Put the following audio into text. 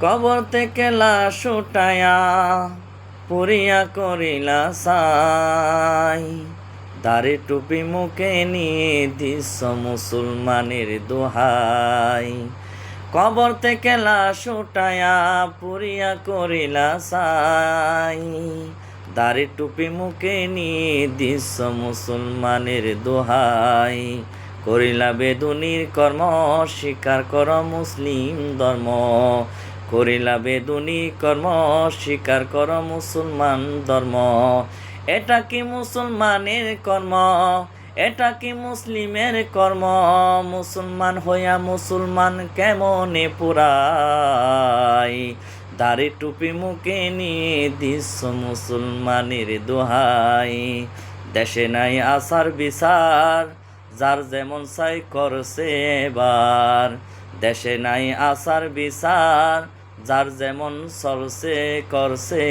কবর থেকে লাশ উঠায়া পুরিয়া করিলা সাই। দাড়ি টুপি মুখে নিয়ে দিস মুসলমানের দোহাই। কবর থেকে লাশ উঠায়া পুরিয়া করিলা সাই। দাড়ি টুপি মুখে নিয়ে দিস মুসলমানের দোহাই। করিলা বেদুনির কর্ম, স্বীকার কর মুসলিম ধর্ম। করিলা বেদুনি কর্ম, স্বীকার কর মুসলমান ধর্ম। এটা কি মুসলমানের কর্ম? এটা কি মুসলিমের কর্ম? মুসলমান হইয়া মুসলমান কেমনে পুরাই? দাড়ি টুপি মুখে নিয়ে দিস মুসলমানের দোহাই। দেশে নাই আসার বিচার, যার যেমন চাই করছে এবার। দেশে নাই আসার বিচার যার যেমন চলছে করছে